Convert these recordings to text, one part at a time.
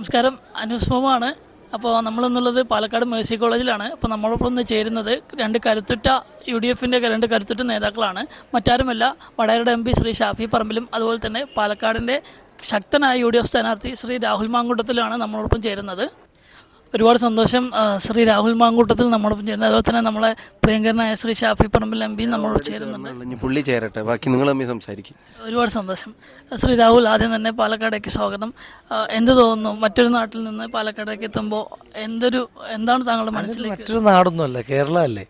നമസ്കാരം. അനുസ്മമാണ്. അപ്പോൾ നമ്മളെന്നുള്ളത് പാലക്കാട് മേഴ്സി കോളേജിലാണ്. അപ്പോൾ നമ്മളോടൊപ്പം ഒന്ന് ചേരുന്നത് രണ്ട് കരുത്തുറ്റ യു ഡി എഫിന്റെ രണ്ട് കരുത്തുറ്റ നേതാക്കളാണ്. മറ്റാരുമല്ല വടകരയുടെ എം പി ശ്രീ ഷാഫി പറമ്പിലും അതുപോലെ തന്നെ പാലക്കാടിന്റെ ശക്തനായ യു ഡി എഫ് സ്ഥാനാർത്ഥി ശ്രീ രാഹുൽ മാങ്കുണ്ടത്തിലാണ് നമ്മളോടൊപ്പം ചേരുന്നത്. ഒരുപാട് സന്തോഷം ശ്രീ രാഹുൽ മാങ്കൂട്ടത്തിൽ നമ്മളോടൊപ്പം ചേരുന്നത് അതുപോലെ തന്നെ നമ്മളെ പ്രിയങ്കരനായ ശ്രീ ഷാഫി പറമ്പിൽ എം പി നമ്മളോട് ചേരുന്നുണ്ട്. പുള്ളി ചേരട്ടെ. ബാക്കി നിങ്ങൾ തമ്മിൽ സംസാരിക്കും. ഒരുപാട് സന്തോഷം. ശ്രീ രാഹുൽ ആദ്യം തന്നെ പാലക്കാടേക്ക് സ്വാഗതം. എന്ത് തോന്നുന്നു? മറ്റൊരു നാട്ടിൽ നിന്ന് പാലക്കാടേക്ക് എത്തുമ്പോൾ എന്തൊരു എന്താണ് താങ്കളുടെ മനസ്സിൽ മറ്റൊരു നാടൊന്നുമല്ല കേരള അല്ലേ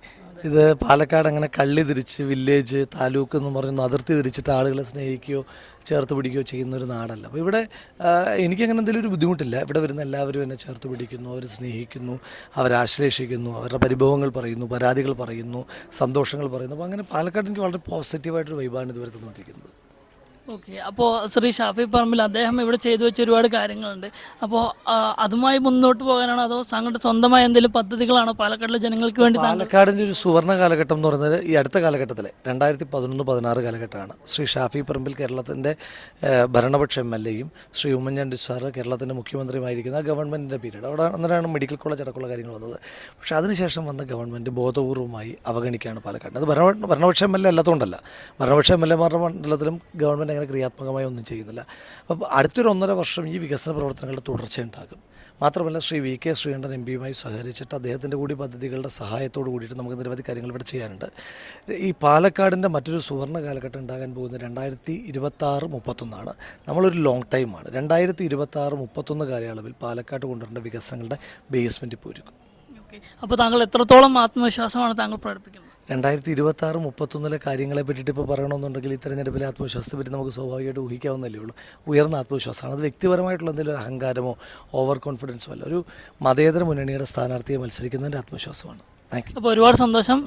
ഇത് പാലക്കാട് അങ്ങനെ കള്ളി തിരിച്ച് വില്ലേജ് താലൂക്ക് എന്ന് പറയുന്ന അതിർത്തി തിരിച്ചിട്ട് ആളുകളെ സ്നേഹിക്കുകയോ ചേർത്ത് പിടിക്കുകയോ ചെയ്യുന്ന ഒരു നാടല്ല. അപ്പോൾ ഇവിടെ എനിക്കങ്ങനെ എന്തെങ്കിലും ഒരു ബുദ്ധിമുട്ടില്ല. ഇവിടെ വരുന്ന എല്ലാവരും എന്നെ ചേർത്ത് പിടിക്കുന്നു അവർ സ്നേഹിക്കുന്നു അവരാശ്ലേഷിക്കുന്നു അവരുടെ പരിഭവങ്ങൾ പറയുന്നു പരാതികൾ പറയുന്നു സന്തോഷങ്ങൾ പറയുന്നു. അപ്പോൾ അങ്ങനെ പാലക്കാട് എനിക്ക് വളരെ പോസിറ്റീവായിട്ടൊരു വൈബാണ് ഇതുവരെ തന്നിരിക്കുന്നത് ഓക്കെ. അപ്പോൾ ശ്രീ ഷാഫി പറമ്പിൽ അദ്ദേഹം ഇവിടെ ചെയ്തു വെച്ച ഒരുപാട് കാര്യങ്ങളുണ്ട്. അപ്പോൾ അതുമായി മുന്നോട്ട് പോകാനാണോ അതോ താങ്കളുടെ സ്വന്തമായ എന്തെങ്കിലും പദ്ധതികളാണോ പാലക്കാടിലെ ജനങ്ങൾക്ക് വേണ്ടി പാലക്കാടിന്റെ ഒരു സുവർണ കാലഘട്ടം എന്ന് പറയുന്നത് ഈ അടുത്ത കാലഘട്ടത്തിലെ രണ്ടായിരത്തി പതിനൊന്ന് പതിനാറ് കാലഘട്ടമാണ്. ശ്രീ ഷാഫി പറമ്പിൽ കേരളത്തിന്റെ ഭരണപക്ഷ എം എൽ എയും ശ്രീ ഉമ്മൻചാണ്ടി സാറ് കേരളത്തിന്റെ മുഖ്യമന്ത്രിയുമായിരിക്കുന്ന ഗവൺമെന്റിന്റെ പീരീഡ്. അവിടെ അന്നേരമാണ് മെഡിക്കൽ കോളേജ് അടക്കമുള്ള കാര്യങ്ങൾ വന്നത്. പക്ഷേ അതിനുശേഷം വന്ന ഗവൺമെന്റ് ബോധപൂർവമായി അവഗണിക്കുകയാണ് പാലക്കാട് അത് ഭരണ ഭരണപക്ഷ എം എൽ എ അല്ലാത്തതുകൊണ്ടല്ല. ഭരണപക്ഷ എം എൽ എമാരുടെ മണ്ഡലത്തിലും ഗവൺമെന്റ് അങ്ങനെ ക്രിയാത്മകമായി ഒന്നും ചെയ്യുന്നില്ല. അപ്പോൾ അടുത്തൊരു ഒന്നര വർഷം ഈ വികസന പ്രവർത്തനങ്ങളുടെ തുടർച്ചയുണ്ടാകും മാത്രമല്ല Shri V K Sreekandan M പിയുമായി സഹകരിച്ചിട്ട് അദ്ദേഹത്തിന്റെ കൂടി പദ്ധതികളുടെ സഹായത്തോട് കൂടിയിട്ട് നമുക്ക് നിരവധി കാര്യങ്ങൾ ഇവിടെ ചെയ്യാനുണ്ട്. ഈ പാലക്കാടിന്റെ മറ്റൊരു സുവർണ കാലഘട്ടം ഉണ്ടാകാൻ പോകുന്നത് രണ്ടായിരത്തി ഇരുപത്തി ആറ് മുപ്പത്തൊന്നാണ്. നമ്മളൊരു ലോങ് ടൈമാണ് രണ്ടായിരത്തി ഇരുപത്തി ആറ് മുപ്പത്തൊന്ന് കാലയളവിൽ പാലക്കാട് കൊണ്ടുവരേണ്ട വികസനങ്ങളുടെ ബേസ്മെന്റ് ഇപ്പോൾ ഒരുക്കും അപ്പോൾ താങ്കൾ എത്രത്തോളം ആത്മവിശ്വാസമാണ് താങ്കൾ പ്രകടിപ്പിക്കുന്നത്? രണ്ടായിരത്തി ഇരുപത്തി ആറ് മുപ്പത്തൊന്നിലെ കാര്യങ്ങളെ പറ്റിയിട്ട് ഇപ്പോൾ പറയണമെന്നുണ്ടെങ്കിൽ ഈ തെരഞ്ഞെടുപ്പിലെ ആത്മവിശ്വാസത്തെ പറ്റി നമുക്ക് സ്വാഭാവികമായിട്ട് ഊഹിക്കാവുന്നല്ലേ ഉള്ളൂ. ഉയർന്ന ആത്മവിശ്വാസമാണ്. അത് വ്യക്തിപരമായിട്ടുള്ള എന്തെങ്കിലും ഒരു അഹങ്കാരമോ ഓവർ കോൺഫിഡൻസോ അല്ല ഒരു മതേതര മുന്നണിയുടെ സ്ഥാനാർത്ഥിയെ മത്സരിക്കുന്നതിന്റെ ആത്മവിശ്വാസമാണ്. അപ്പോൾ ഒരുപാട് സന്തോഷം.